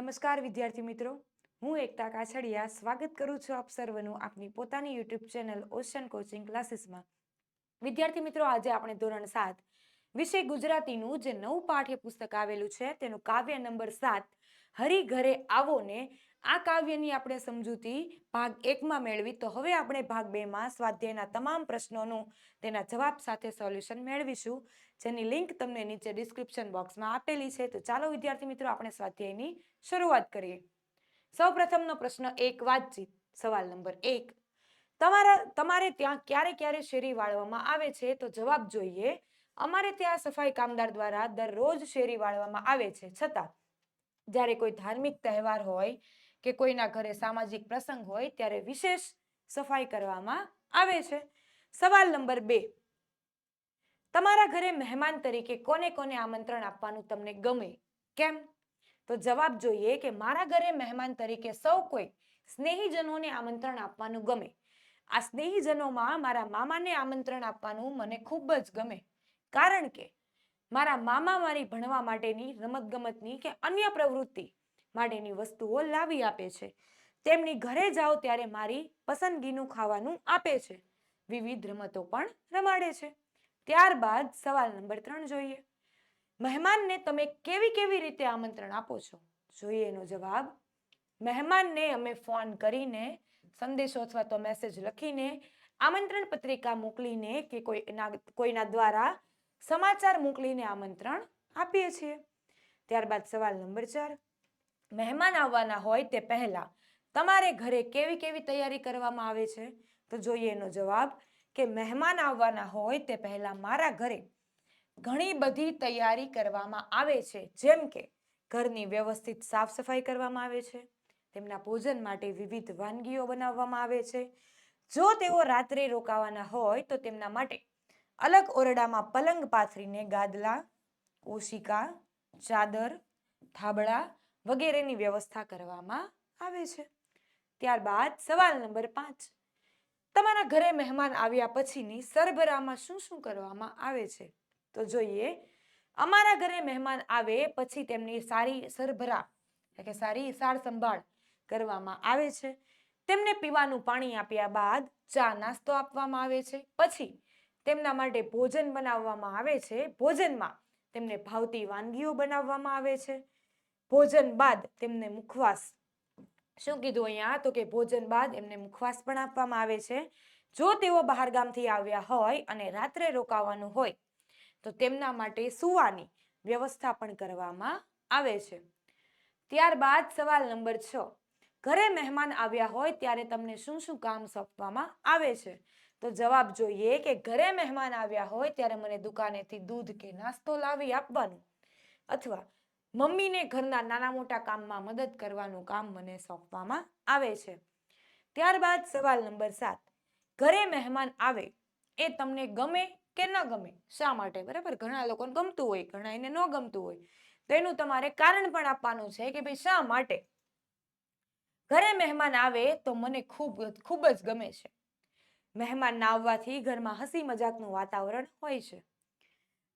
નમસ્કાર, વિદ્યાર્થી મિત્રો. હું એકતા કાછડિયા સ્વાગત કરું છું આપ સર્વનું આપની પોતાની યુટ્યુબ ચેનલ ઓશન કોચિંગ ક્લાસીસમાં. વિદ્યાર્થી મિત્રો, આજે આપણે ધોરણ સાત વિષય ગુજરાતીનું જે નવું પાઠ્યપુસ્તક આવેલું છે તેનું કાવ્ય નંબર સાત હરી ઘરે આવો ને આ કાવ્યની આપણે સમજૂતી ભાગ એકમાં મેળવી. તો હવે આપણે ભાગ બેમાં સ્વાધ્યાયના તમામ પ્રશ્નોનું તેના જવાબ સાથે સોલ્યુશન મેળવીશું. જેની લિંક તમને નીચે ડિસ્ક્રિપ્શન બોક્સમાં આપેલી છે. તો ચાલો વિદ્યાર્થી મિત્રો, આપણે સ્વાધ્યાયની શરૂઆત કરીએ. સૌપ્રથમનો પ્રશ્ન એક, વાતચીત. સવાલ નંબર એક. તમારા, તમારે ત્યાં ક્યારે ક્યારે શેરી વાળવામાં આવે છે? તો જવાબ જોઈએ, અમારે ત્યાં સફાઈ કામદાર દ્વારા દરરોજ શેરી વાળવામાં આવે છે. છતાં જ્યારે કોઈ ધાર્મિક તહેવાર હોય કે કોઈના ઘરે સામાજિક પ્રસંગ હોય ત્યારે વિશેષ સફાઈ કરવામાં આવે છે. સવાલ નંબર બે. તમારા ઘરે મહેમાન તરીકે કોને કોને આમંત્રણ આપવાનું તમને ગમે? કેમ? તો જવાબ જોઈએ કે મારા ઘરે મહેમાન તરીકે સૌ કોઈ સ્નેહીજનોને આમંત્રણ આપવાનું ગમે. આ સ્નેહીજનોમાં મારા મામાને આમંત્રણ આપવાનું મને ખૂબ જ ગમે. કારણ કે મારા મામા મારી ભણવા માટેની રમતગમતની કે અન્ય પ્રવૃત્તિ માટેની વસ્તુઓ લાવી આપે છે. તેમની ઘરે જાઓ ત્યારે મારી પસંદગીનું ખાવાનું આપે છે. વિવિધ રમતો પણ રમાડે છે. ત્યારબાદ સવાલ નંબર ત્રણ જોઈએ. મહેમાનને તમે કેવી કેવી રીતે આમંત્રણ આપો છો? જોઈએ એનો જવાબ. મહેમાનને અમે ફોન કરીને, સંદેશો અથવા તો મેસેજ લખીને, આમંત્રણ પત્રિકા મોકલીને કે કોઈના કોઈના દ્વારા સમાચાર મોકલીને આમંત્રણ આપીએ છીએ. ત્યારબાદ સવાલ નંબર ચાર. મહેમાન આવવાના હોય તે પહેલાં તમારે ઘરે કેવી કેવી તૈયારી કરવામાં આવે છે? તો જોઈએ એનો જવાબ કે મહેમાન આવવાના હોય તે પહેલાં મારા ઘરે ઘણી બધી તૈયારી કરવામાં આવે છે. જેમ કે ઘરની વ્યવસ્થિત સાફ સફાઈ કરવામાં આવે છે. તેમના ભોજન માટે વિવિધ વાનગીઓ બનાવવામાં આવે છે. જો તેઓ રાત્રે રોકાવાના હોય તો તેમના માટે અલગ ઓરડામાં પલંગ પાથરીને ગાદલા, ઓશિકા, ચાદર થાબડા વગેરેની વ્યવસ્થા કરવામાં આવે છે. ત્યારબાદ સવાલ નંબર પાંચ. તમારા ઘરે મહેમાન આવ્યા પછીની સરભરામાં શું શું કરવામાં આવે છે? તો જોઈએ, અમારા ઘરે મહેમાન આવે પછી તેમની સારી સરભરા, એટલે કે સારી સાર સંભાળ કરવામાં આવે છે. તેમને પીવાનું પાણી આપ્યા બાદ ચા નાસ્તો આપવામાં આવે છે. પછી તેમના માટે ભોજન બનાવવામાં આવે છે. ભોજનમાં તેમને ભાવતી વાનગીઓ બનાવવામાં આવે છે. ભોજન બાદ તેમને મુખવાસ. શું કીધું અહીંયા? તો કે ભોજન બાદ એમને મુખવાસ પણ આપવામાં આવે છે. જો તેઓ બહાર ગામથી આવ્યા હોય અને રાત્રે રોકાવાનું હોય, તો તેમના માટે સુવાની વ્યવસ્થા પણ કરવામાં આવે છે. ત્યારબાદ સવાલ નંબર છ. ઘરે મહેમાન આવ્યા હોય ત્યારે તમને શું શું કામ સોંપવામાં આવે છે? તો જવાબ જોઈએ કે ઘરે મહેમાન આવ્યા હોય ત્યારે મને દુકાનેથી દૂધ કે નાસ્તો લાવી આપવાનું અથવા મમ્મીને ઘરના નાના મોટા કામમાં મદદ કરવાનું કામ મને સોંપવામાં આવે છે. ત્યારબાદ સવાલ નંબર સાત, ઘરે મહેમાન આવે એ તમને ગમે કે ન ગમે? શા માટે? બરાબર? ઘણા લોકોને ગમતું હોય, ઘણા એને ન ગમતું હોય. તો એનું તમારે કારણ પણ આપવાનું છે કે ભાઈ શા માટે? ઘરે મહેમાન આવે તો મને ખૂબ ખૂબ જ ગમે છે. મહેમાન ના આવવાથી ઘરમાં હસી મજાકનું વાતાવરણ હોય છે.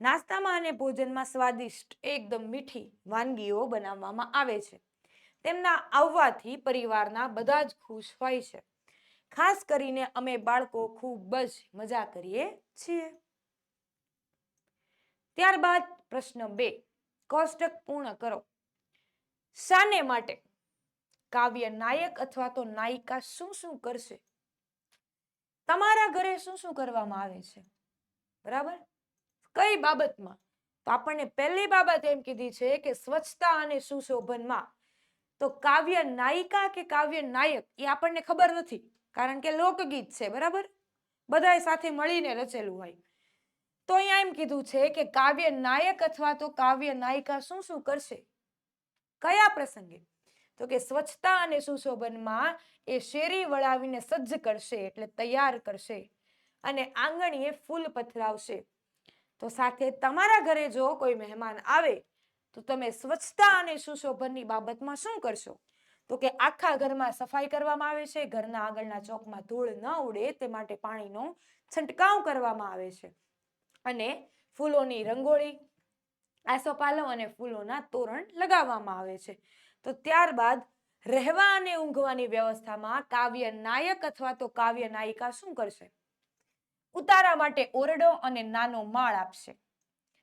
નાસ્તામાં અને ભોજનમાં સ્વાદિષ્ટ, એકદમ મીઠી વાનગીઓ બનાવવામાં આવે છે. તેમના આવવાથી પરિવારના બધા જ ખુશ હોય છે. ખાસ કરીને અમે બાળકો ખૂબ જ મજા કરીએ છીએ. ત્યારબાદ પ્રશ્ન બે, કોષ્ટક પૂર્ણ કરો. શાને માટે કાવ્ય નાયક અથવા તો નાયિકા શું શું કરશે? તમારા ઘરે શું શું કરવામાં આવે છે? બરાબર? કઈ બાબતમાં? તો આપણને પહેલી બાબત એમ કીધી છે કે સ્વચ્છતા અને સુશોભનમાં. તો કાવ્ય નાયિકા કે કાવ્ય નાયક એ આપણને ખબર નથી, કારણ કે લોકગીત છે, બરાબર? બધાએ સાથે મળીને રચેલું હોય. તો અહીંયા એમ કીધું છે કે કાવ્ય નાયક અથવા તો કાવ્ય નાયિકા શું શું કરશે? કયા પ્રસંગે? તો કે સ્વચ્છતા અને સુશોભનમાં એ શેરી વળાવીને સજ્જ કરશે એટલે તૈયાર કરશે અને આંગણીએ ફૂલ પથરાવશે. તો સાથે તમારા ઘરે જો કોઈ મહેમાન આવે, તો તમે સ્વચ્છતા અને સુશોભનની બાબતમાં શું કરશો? તો કે આખા ઘરમાં સફાઈ કરવામાં આવે છે, ઘરના આગળના ચોકમાં ધૂળ ન ઉડે તે માટે પાણીનો છંટકાવ કરવામાં આવે છે. અને ફૂલોની રંગોળી, આસોપાલવ અને ફૂલોના તોરણ લગાવવામાં આવે છે. તો ત્યારબાદ રહેવા અને ઊંઘવાની વ્યવસ્થામાં કાવ્ય નાયક અથવા તો કાવ્ય નાયિકા શું કરશે? ઉતારા માટે ઓરડો અને નાનો માળ આપશે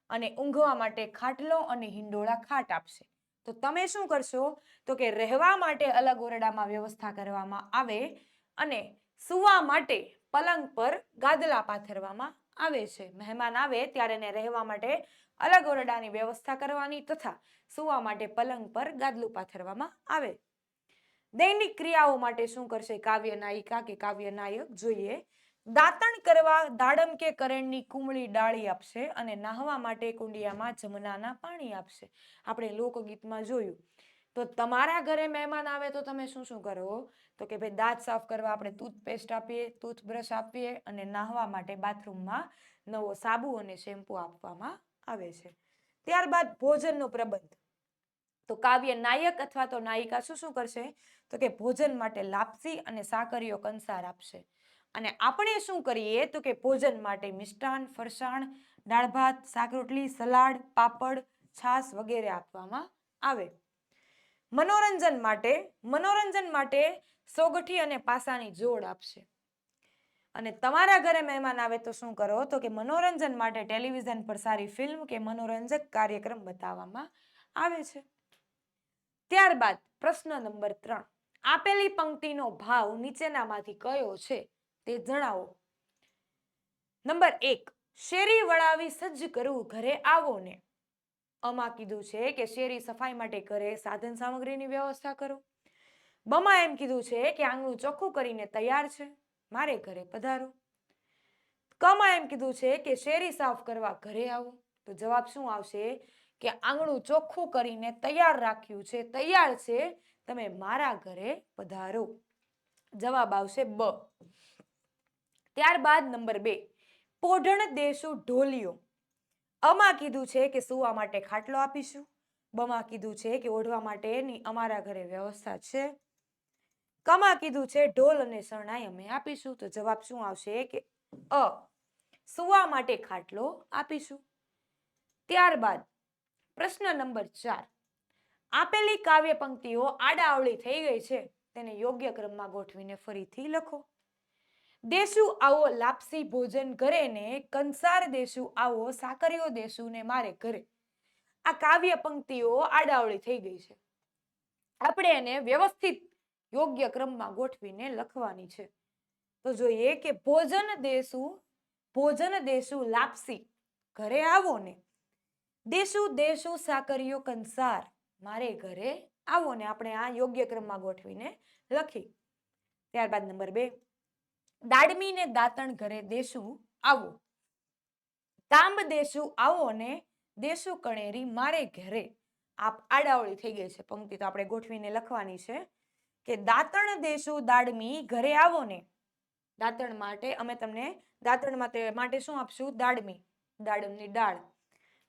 અને ઊંઘવા માટે ખાટલો અને હિંડોળા ખાટ આપશે. તો તમે શું કરશો? તો કે રહેવા માટે અલગ ઓરડામાં વ્યવસ્થા કરવામાં આવે અને સુવા માટે પલંગ પર ગાદલા પાથરવામાં આવે છે. મહેમાન આવે ત્યારે એને રહેવા માટે અલગ ઓરડાની વ્યવસ્થા કરવાની તથા સુવા માટે પલંગ પર ગાદલું પાથરવામાં આવે. દૈનિક ક્રિયાઓ માટે શું કરશે કાવ્ય નાયિકા કે કાવ્ય નાયક? જોઈએ. દાંતણ કરવા, દાડમ કે કરણની કુમળી ડાળી આપશે અને નાહવા માટે કુંડિયામાં જમનાના પાણી આપશે. આપણે લોકગીતમાં જોયું. તો તમારા ઘરે મહેમાન આવે તો તમે શું શું કરો? તો કે ભાઈ દાંત સાફ કરવા આપણે ટૂથપેસ્ટ આપીએ, ટૂથબ્રશ આપીએ અને નાહવા માટે બાથરૂમમાં નવો સાબુ અને શેમ્પૂ આપવામાં આવે છે. ત્યારબાદ ભોજનનો પ્રબંધ. તો કાવ્ય નાયક અથવા તો નાયિકા શું શું કરશે? તો કે ભોજન માટે લાપસી અને સાકરીઓ કંસાર આપશે. અને આપણે શું કરીએ? તો કે ભોજન માટે મિષ્ટાન, ફરસાણ, દાળ ભાત શાક રોટલી સલાડ, પાપડ, છાશ વગેરે આપવામાં આવે. મનોરંજન માટે મનોરંજન માટે સોગઠી અને પાસાની જોડ આપશે. અને તમારા ઘરે મહેમાન આવે તો શું કરો? તો કે મનોરંજન માટે ટેલિવિઝન પર સારી ફિલ્મ કે મનોરંજક કાર્યક્રમ બતાવવામાં આવે છે. ત્યારબાદ પ્રશ્ન નંબર ત્રણ. આપેલી પંક્તિનો ભાવ નીચેનામાંથી કયો છે તે જણાવો. નંબર એક. શેરી વળાવી સજ્જ કરવું ઘરે આવો ને. આમાં કીધું છે કે શેરી સફાઈ માટે ઘરે સાધન સામગ્રીની વ્યવસ્થા કરો. બમા એમ કીધું છે કે આંગણું ચોખ્ખું કરીને તૈયાર છે. મારે ઘરે પધારો. કમાં એમ કીધું છે કે શેરી સાફ કરવા ઘરે આવો. તો જવાબ શું આવશે? કે આંગણું ચોખ્ખું કરીને તૈયાર રાખ્યું છે, તૈયાર છે, તમે મારા ઘરે પધારો. જવાબ આવશે બ. ત્યારબાદ નંબર બે. પોઢણ દેશું ઢોલિયો. અમા કીધું છે કે સુવા માટે ખાટલો આપીશું. બમાં કીધું છે કે ઓઢવા માટેની અમારા ઘરે વ્યવસ્થા છે. કમાં કીધું છે, ઢોલ અને શરણાઈ અમે આપીશું. તો જવાબ શું આવશે કે અ, સુવા માટે ખાટલો આપીશું. ત્યારબાદ પ્રશ્ન નંબર ચાર. આપેલી કાવ્ય પંક્તિઓ આડાઅવળી થઈ ગઈ છે. તેને યોગ્ય ક્રમમાં ગોઠવીને ફરીથી લખો. દેશું આવો લાપસી ભોજન ઘરે ને કંસાર દેશું આવો સાકરીઓ દેશું ને મારે ઘરે. આ કાવ્ય પંક્તિઓ આડાવળી થઈ ગઈ છે. આપણે એને વ્યવસ્થિત યોગ્ય ક્રમમાં ગોઠવીને લખવાની છે. તો જોઈએ કે ભોજન દેશું ભોજન દેશું લાપસી. ઘરે આવો ને. દેશું દેશું સાકરીઓ કંસાર. મારે ઘરે આવો ને. આપણે આ યોગ્ય ક્રમમાં ગોઠવીને લખી. ત્યારબાદ નંબર બે. દાડમી ને દાંતણ ઘરે દેશું આવો. તાંબ દેશું આવો ને. દેશું કણેરી મારે ઘરે. આપ આડાવળી થઈ ગઈ છે. પંક્તિ તો આપણે ગોઠવીને લખવાની છે. કે દાંતણ દેશો દાડમી ઘરે આવો ને. દાંતણ માટે અમે તમને, દાંતણ માટે શું આપશું? દાડમી. દાડમની દાળ.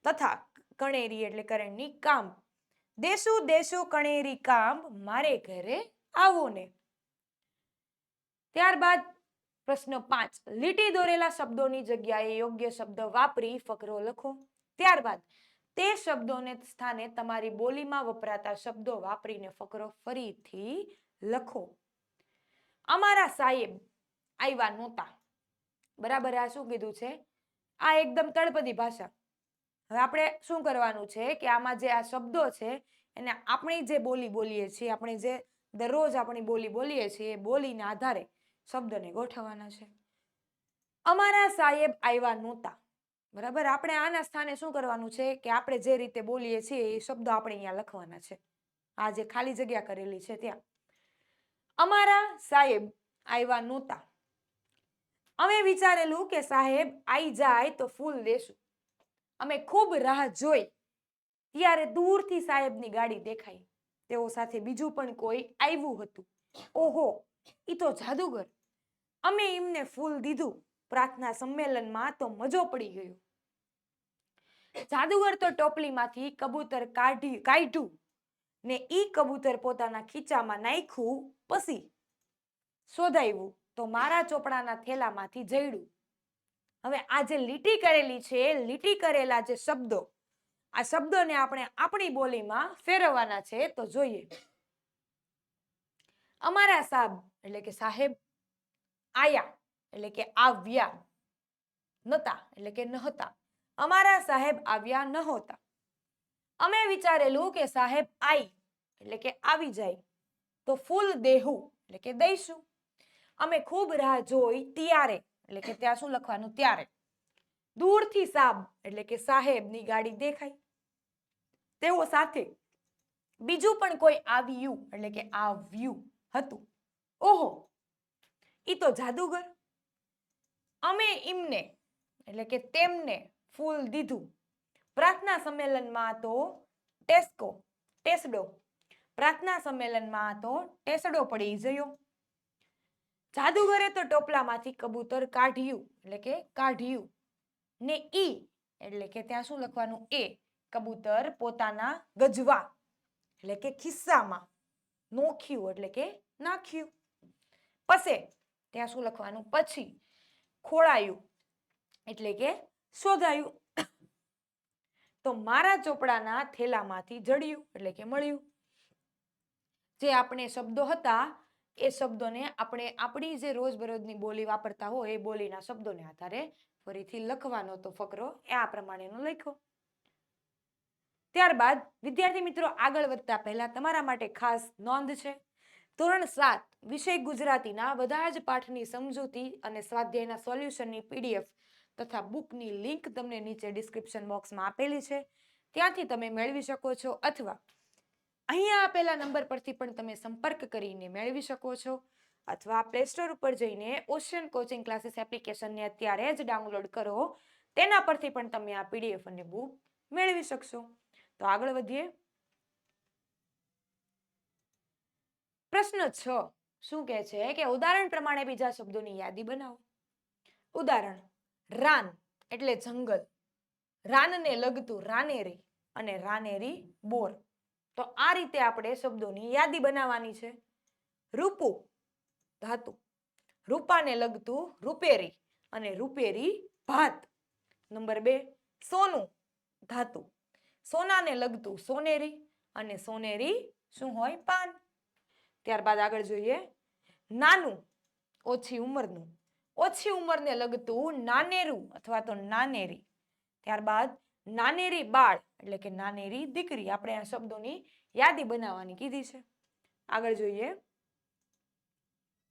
તથા કણેરી એટલે કરણની કામ દેશું દેશું, કણેરી કામ મારે ઘરે આવો ને. ત્યારબાદ પ્રશ્ન પાંચ. લીટી દોરેલા શબ્દોની જગ્યાએ યોગ્ય શબ્દ વાપરી ફકરો લખો. ત્યારબાદ, તે શબ્દોને સ્થાને તમારી બોલીમાં વપરાતા શબ્દો વાપરીને ફકરો ફરીથી લખો. અમારા સાહેબ આવ્યા નહોતા. બરાબર આ શું કીધું છે? આ એકદમ તળપદી ભાષા. હવે આપણે શું કરવાનું છે કે આમાં જે આ શબ્દો છે એને આપણી જે બોલી બોલીએ છીએ, આપણે જે દરરોજ આપણી બોલી બોલીએ છીએ એ બોલીના આધારે શબ્દને ગોઠવવાના છે. અમારા સાહેબ આવ્યા નહોતા. બરાબર? આપણે આના સ્થાને શું કરવાનું છે કે આપણે જે રીતે બોલીએ છીએ એ શબ્દો આપણે અહીંયા લખવાના છે. આ જે ખાલી જગ્યા કરેલી છે ત્યાં. અમારા સાહેબ આવ્યા નહોતા. અમે વિચારેલું કે સાહેબ આવી જાય તો ફૂલ દેશું અમે ખૂબ રાહ જોઈ. ત્યારે દૂરથી સાહેબની ગાડી દેખાઈ. તેઓ સાથે બીજું પણ કોઈ આવ્યું હતું. ઓહો એ તો જાદુગર. અમે એમને ફૂલ દીધું. પ્રાર્થના સંમેલનમાં તો મજો પડી ગયો. જાદુગર તો ટોપલીમાંથી કબૂતર કાઢી કાઢ્યું. ને ઈ કબૂતર પોતાના ખીચામાં નાખ્યું પછી શોધાયું તો મારા ચોપડાના થેલામાંથી જઈડું હવે આ જે લીટી કરેલી છે, લીટી કરેલા જે શબ્દો, આ શબ્દોને આપણે આપણી બોલીમાં ફેરવવાના છે તો જોઈએ. અમારા સાબ એટલે કે સાહેબ, આયા એટલે કે આવ્યા નતા એટલે કે નહોતા. અમારા સાહેબ આવ્યા નહોતા. અમે વિચારેલું કે સાહેબ આઈ, એટલે કે આવી જાય, તો ફૂલ દેહું, એટલે કે દઈશું. અમે ખૂબ રાહ જોઈ ત્યારે, એટલે કે ત્યાં શું લખવાનું, ત્યારે. દૂરથી સાબ, એટલે કે સાહેબની ગાડી દેખાય તેઓ સાથે બીજું પણ કોઈ આવ્યું, એટલે કે આવ્યું હતું. ઓહો, ઈ તો જાદુગર. અમે એમને એટલે કે તેમને ફૂલ દીધું. પ્રાર્થના સંમેલનમાં તો ટેસ્કો, ટેસડો. પ્રાર્થના સંમેલનમાં તો ટેસડો પડી ગયો. જાદુગરે તો ટોપલામાંથી કબૂતર કાઢ્યું, એટલે કે કાઢ્યું. ને ઈ, એટલે કે ત્યાં શું લખવાનું? એ, કબૂતર પોતાના ગજવા, એટલે કે ખિસ્સામાં નોખ્યું, એટલે કે નાખ્યું. પસે ત્યાં શું લખવાનું? પછી ખોળાયું, એટલે કે શોધાયું. તો મારા ચોપડાના થેલામાંથી જડ્યું, એટલે કે મળ્યું. જે આપણે શબ્દો હતા, એ શબ્દોને આપણે આપણી જે રોજબરોજની બોલી વાપરતા હોય, એ બોલીના શબ્દોને આધારે ફરીથી લખવાનો તો ફકરો એ આ પ્રમાણેનો લખ્યો. ત્યારબાદ વિદ્યાર્થી મિત્રો આગળ વધતા પહેલા તમારા માટે ખાસ નોંધ છે. ધોરણ સાત, વિષય ગુજરાતીના બધા જ પાઠની સમજૂતી અને સ્વાધ્યાયના સોલ્યુશનની પીડીએફ તથા બુકની લિંક તમને નીચે ડિસ્ક્રિપ્શન બોક્સમાં આપેલી છે. ત્યાંથી તમે મેળવી શકો છો અથવા અહીંયા આપેલા નંબર પરથી પણ તમે સંપર્ક કરીને મેળવી શકો છો અથવા પ્લે સ્ટોર ઉપર જઈને ઓશિયન કોચિંગ ક્લાસીસ એપ્લિકેશનને અત્યારે જ ડાઉનલોડ કરો. તેના પરથી પણ તમે આ પીડીએફ અને બુક મેળવી શકશો. તો આગળ વધીએ. પ્રશ્ન છ. શું કહે છે કે ઉદાહરણ પ્રમાણે બીજા શબ્દોની યાદી બનાવો. ઉદાહરણ રાન એટલે જંગલ. રાનને લગતું રાનેરી અને રાનેરી બોર. તો આ રીતે આપણે શબ્દોની યાદી બનાવવાની છે. રૂપુ ધાતુ. રૂપાને લગતું રૂપેરી અને રૂપેરી ભાત. નંબર બે, સોનું ધાતુ. સોનાને લગતું સોનેરી અને સોનેરી શું હોય? પાન. ત્યારબાદ આગળ જોઈએ. નાનું ઓછી ઉંમરનું ઓછી ઉંમરને લગતું નાનેરું અથવા તો નાનેરી. ત્યારબાદ નાનેરી બાળ એટલે કે નાનેરી દીકરી. આપણે આ શબ્દોની યાદી બનાવવાની કીધી છે. આગળ જોઈએ.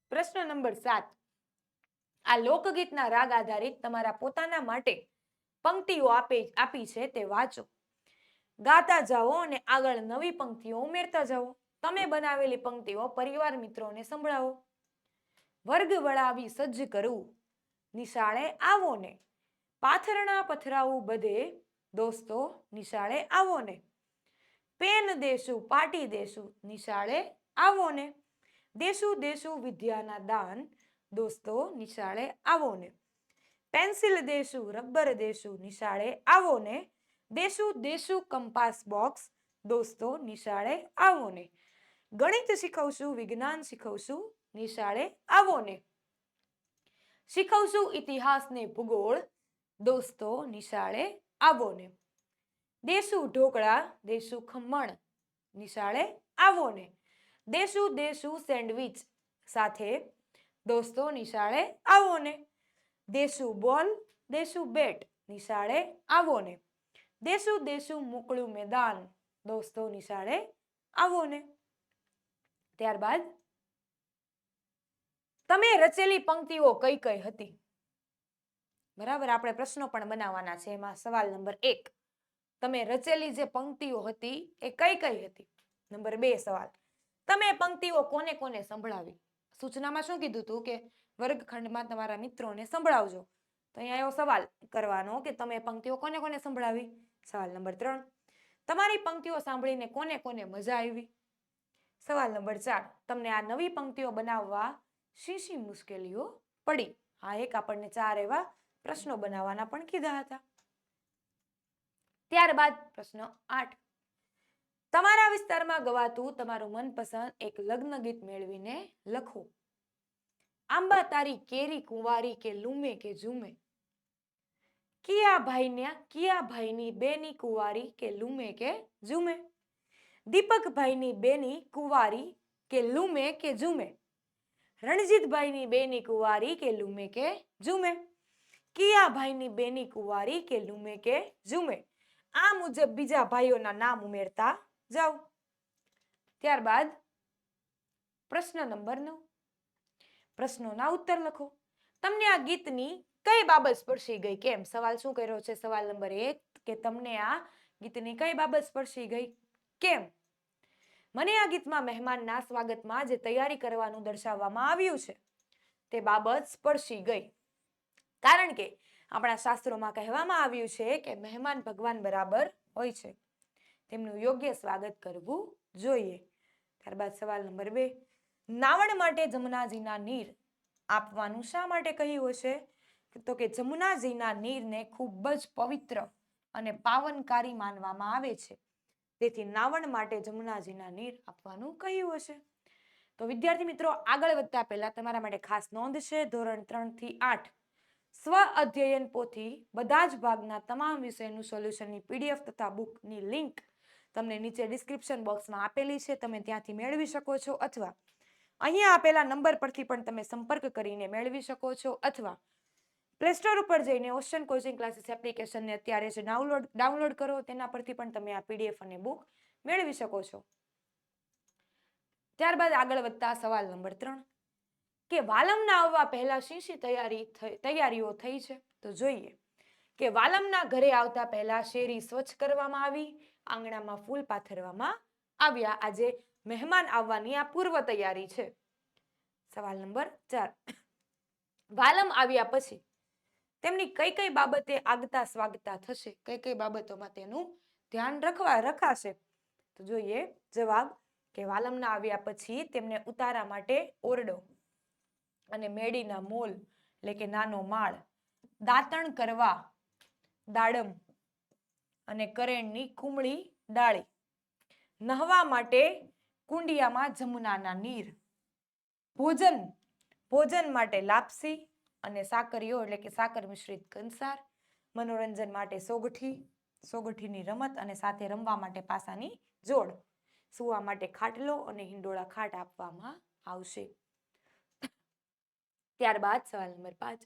પ્રશ્ન નંબર સાત. આ લોકગીતના રાગ આધારિત તમારા પોતાના માટે પંક્તિઓ આપે, આપી છે તે વાંચો. ગાતા જાઓ અને આગળ નવી પંક્તિઓ ઉમેરતા જાઓ. તમે બનાવેલી પંક્તિઓ પરિવાર મિત્રોને સંભળાવો. વર્ગ વળાવી સજ્જ કરવું નિશાળે આવો ને પાથરણા પથરાવું બધે. દોસ્તો, નિશાળે આવો ને પેન દેશું પાટી દેશું નિશાળે આવો ને દેશું દેશું વિદ્યાના દાન. દોસ્તો, નિશાળે આવો ને પેન્સિલ દેશું રબર દેશું નિશાળે આવો ને દેશું દેશું કંપાસ બોક્સ. દોસ્તો, નિશાળે આવો ને ગણિત શીખવશું, વિજ્ઞાન શીખવશું. નિશાળે આવો ને. શીખવશું ઇતિહાસ ને ભૂગોળ. દોસ્તો, નિશાળે આવો ને. દેશું ઢોકળા દેશું ખમણ, નિશાળે આવો ને. દેશું દેશું સેન્ડવિચ સાથે. દોસ્તો, નિશાળે આવો ને. દેશું બોલ દેશું બેટ, નિશાળે આવો ને. દેશું દેશું મોકળું મેદાન. દોસ્તો, નિશાળે આવો ને. ત્યારબાદ તમે રચેલી પંક્તિઓ કઈ કઈ હતી? બરાબર, આપણે પ્રશ્નો પણ બનાવવાના છે એમાં. સવાલ નંબર એક, તમે રચેલી જે પંક્તિઓ હતી એ કઈ કઈ હતી? નંબર બે સવાલ, તમે પંક્તિઓ કોને કોને સંભળાવી? સૂચનામાં શું કીધું હતું કે વર્ગખંડમાં તમારા મિત્રોને સંભળાવજો? તો અહીંયા એવો સવાલ કરવાનો કે તમે પંક્તિઓ કોને કોને સંભળાવી? સવાલ નંબર ત્રણ, તમારી પંક્તિઓ સાંભળીને કોને કોને મજા આવી? સવાલ નંબર ચાર, તમને આ નવી પંક્તિઓ બનાવવા શી શી મુશ્કેલીઓ પડી? આ એક આપણને ચાર એવા પ્રશ્નો બનાવવાના પણ કીધા હતા. ત્યારબાદ પ્રશ્ન આઠ. તમારા વિસ્તારમાં ગવાતું તમારું મનપસંદ એક લગ્ન ગીત મેળવીને લખો. આંબા તારી કેરી કુંવારી કે લૂમે કે ઝૂમે. કિયા ભાઈના, કિયા ભાઈની બેની કુંવારી કે લુમે કે ઝુમે. દીપકભાઈની બેની કુંવારી કે લુમે કે ઝુમે. રણજીતભાઈની બેની કુંવારી કે લુમે કે ઝુમે? કિયાભાઈની બેની કુંવારી કે લુમે કે ઝુમે? આ મુજબ બીજા ભાઈઓના નામ ઉમેરતા જાઓ. ત્યારબાદ પ્રશ્ન નંબર નવ. પ્રશ્નોના ઉત્તર લખો. તમને આ ગીતની કઈ બાબત સ્પર્શી ગઈ કેમ? સવાલ શું કર્યો છે? સવાલ નંબર એક કે તમને આ ગીતની કઈ બાબત સ્પર્શી ગઈ કેમ? મને આ ગીતમાં મહેમાનના સ્વાગતમાં જે તૈયારી કરવાનું દર્શાવવામાં આવ્યું છે, તે બાબત સ્પર્શી ગઈ. કારણ કે આપણા શાસ્ત્રોમાં કહેવામાં આવ્યું છે કે મહેમાન ભગવાન બરાબર હોય છે. તેમનું યોગ્ય સ્વાગત કરવું જોઈએ. ત્યારબાદ સવાલ નંબર બે, નાવણ માટે જમુનાજીના નીર આપવાનું શા માટે કહ્યું હશે? તો કે જમુનાજીના નીરને ખૂબ જ પવિત્ર અને પાવનકારી માનવામાં આવે છે. તેથી નાવણ માટે જમુનાજીના નીર આપવાનું કહ્યું હશે. તો વિદ્યાર્થી મિત્રો, આગળ વધતા પહેલા તમારા માટે ખાસ નોંધ છે, ધોરણ ત્રણથી આઠ. સ્વ અધ્યયન પોથી બધા જ ભાગના તમામ વિષયનું સોલ્યુશનની પીડીએફ તથા બુકની લિંક તમને નીચે ડિસ્ક્રિપ્શન બોક્સમાં આપેલી છે, તમે ત્યાંથી મેળવી શકો છો અથવા અહીંયા આપેલા નંબર પરથી પણ તમે સંપર્ક કરીને મેળવી શકો છો અથવા પ્લે સ્ટોર ઉપર જઈને ઓશન કોચિંગ ક્લાસીસ એપ્લિકેશનને અત્યારે જે ડાઉનલોડ ડાઉનલોડ કરો. તેના પરથી પણ તમે આ પીડીએફ અને બુક મેળવી શકો છો. ત્યારબાદ આગળ વધતા સવાલ નંબર ત્રણ. કે વાલમના આવવા પહેલાં શી શી તૈયારી તૈયારીઓ થઈ છે? તો જોઈએ. કે વાલમના ઘરે આવતા પહેલાં શેરી સ્વચ્છ કરવામાં આવી, આંગણામાં ફૂલ પાથરવામાં આવ્યા. આજે મહેમાન આવવાની આ પૂર્વ તૈયારી છે. સવાલ નંબર ચાર. વાલમ આવ્યા પછી તેમની કઈ કઈ બાબતે આગતા સ્વાગતા થશે, કઈ કઈ બાબતોમાં તેનું ધ્યાન રખવા રખાશે? તો જોઈએ જવાબ કે વાલમના આવ્યા પછી તેમને ઉતારા માટે ઓરડો અને મેડીના મોલ, એટલે કે નાનો માળ, દાંતણ કરવા દાડમ અને કરેણની કુમળી ડાળી, નહવા માટે કુંડિયામાં જમુનાના નીર, ભોજન ભોજન માટે લાપસી અને સાકરીઓ એટલે કે સાકર મિશ્રિત કંસાર, મનોરંજન માટે સોગઠી, સોગઠીની રમત અને સાથે રમવા માટે પાસાની જોડ. સુવા માટે ખાટલો અને હિંડોળા ખાટ આપવામાં આવશે. ત્યારબાદ સવાલ નંબર પાંચ.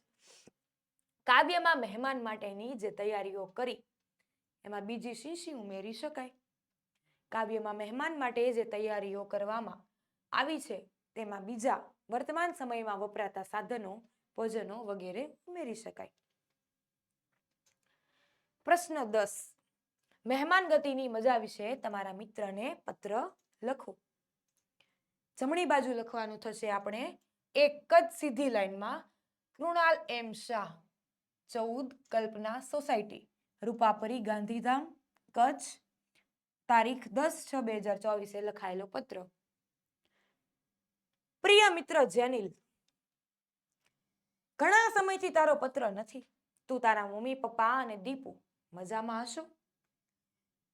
કાવ્યમાં મહેમાન માટેની જે તૈયારીઓ કરી, એમાં બીજી શી શી ઉમેરી શકાય? કાવ્યમાં મહેમાન માટે જે તૈયારીઓ કરવામાં આવી છે, તેમાં બીજા વર્તમાન સમયમાં વપરાતા સાધનો ભોજનો વગેરે ઉમેરી શકાય. પ્રશ્ન દસ. મહેમાન ગતિની મજા વિશે તમારા મિત્રને પત્ર લખો. જમણી બાજુ લખવાનું થશે આપણે, એક જ સીધી લાઈનમાં, કૃણાલ એમ શાહ, ચૌદ કલ્પના સોસાયટી, રૂપાપરી ગાંધીધામ, કચ્છ, તારીખ દસ છ બે હજાર ચોવીસે લખાયેલો પત્ર. પ્રિય મિત્ર જેનિલ ઘણા સમયથી તારો પત્ર નથી. તું તારા મમ્મી, પપ્પા અને દીપુ મજામાં હશો?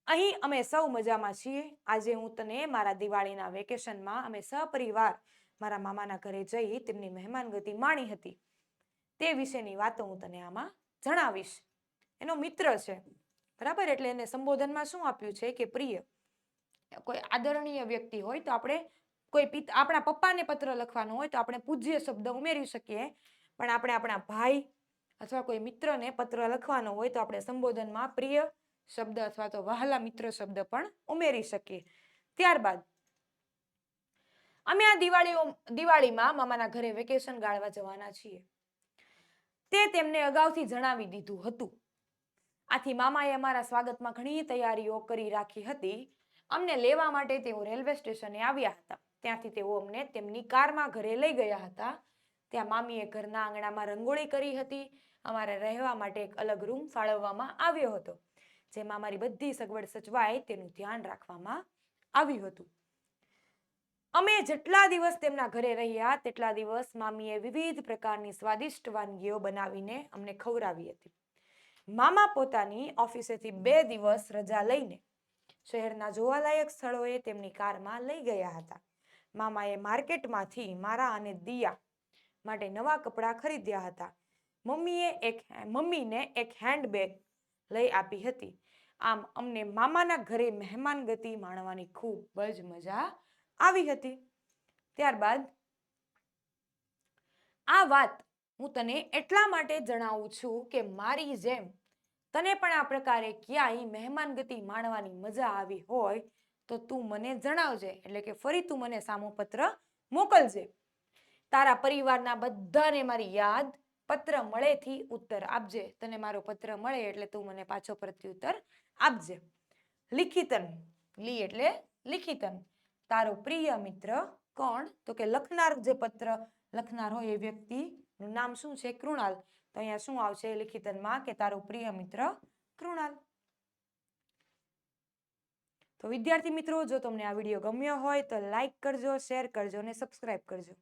અહીં અમે સૌ મજામાં છીએ. આજે હું તને મારા દિવાળીના વેકેશનમાં અમે સપરિવાર મારા મામાના ઘરે જઈ તેમની મહેમાનગતિ માણી હતી. તે વિશેની વાતો હું તને આમાં જણાવીશ. એનો મિત્ર છે. બરાબર? એટલે એને સંબોધનમાં શું આપ્યું છે કે, પ્રિય, કોઈ આદરણીય વ્યક્તિ હોય તો આપણે કોઈ પિતા, આપણા પપ્પાને પત્ર લખવાનો હોય તો આપણે પૂજ્ય શબ્દ ઉમેરી શકીએ. પણ આપણે આપણા ભાઈ અથવા કોઈ મિત્રને પત્ર લખવાનો હોય તો આપણે સંબોધનમાં પ્રિય શબ્દ અથવા તો વહાલા મિત્ર શબ્દ પણ ઉમેરી શકીએ. ત્યારબાદ અમે આ દિવાળીઓ, દિવાળીમાં મામાના ઘરે વેકેશન ગાળવા જવાના છીએ. તે તેમને અગાઉથી જણાવી દીધું હતું. આથી મામાએ અમારા સ્વાગતમાં ઘણી તૈયારીઓ કરી રાખી હતી. અમને લેવા માટે તેઓ રેલવે સ્ટેશને આવ્યા હતા. ત્યાંથી તેઓ અમને તેમની કારમાં ઘરે લઈ ગયા હતા. ત્યાં મામીએ ઘરના આંગણામાં રંગોળી કરી હતી. અમારે રહેવા માટે એક અલગ રૂમ ફાળવવામાં આવ્યો હતો. જેમાં અમારી બધી સગવડ સચવાય તેનું ધ્યાન રાખવામાં આવ્યું હતું. અમે જેટલા દિવસ તેમના ઘરે રહ્યા તેટલા દિવસ મામીએ વિવિધ પ્રકારની સ્વાદિષ્ટ વાનગીઓ બનાવીને અમને ખવડાવી હતી. મામા પોતાની ઓફિસેથી બે દિવસ રજા લઈને શહેરના જોવાલાયક સ્થળોએ તેમની કારમાં લઈ ગયા હતા. મામાએ માર્કેટમાંથી મારા અને દિયા માટે નવા કપડાં ખરીદ્યા હતા. મમ્મીએ એક મમ્મીને એક હેન્ડબેગ લઈ આપી હતી. આમ અમને મામાના ઘરે મહેમાન ગતિ માણવાની ખૂબ જ મજા આવી હતી. ત્યારબાદ આ વાત હું તને એટલા માટે જણાવું છું કે મારી જેમ તને પણ આ પ્રકારે ક્યાંય મહેમાન ગતિ માણવાની મજા આવી હોય તો તું મને જણાવજે, એટલે કે ફરી તું મને સામો પત્ર મોકલજે. તારા પરિવારના બધાને મારી યાદ પત્ર મળેથી ઉત્તર આપજે. તને મારો પત્ર મળે એટલે તું મને પાછો પ્રત્યુત્તર આપજે. લિખિતન, લી એટલે લિખિતન. તારો પ્રિય મિત્ર કોણ? તો કે લખનાર જે પત્ર લખનાર હોય એ વ્યક્તિનું નામ શું છે? કૃણાલ. તો અહીંયા શું આવશે લિખિતનમાં કે તારો પ્રિય મિત્ર કૃણાલ. તો વિદ્યાર્થી મિત્રો, જો તમને આ વીડિયો ગમ્યો હોય તો લાઈક કરજો, શેર કરજો અને સબસ્ક્રાઈબ કરજો.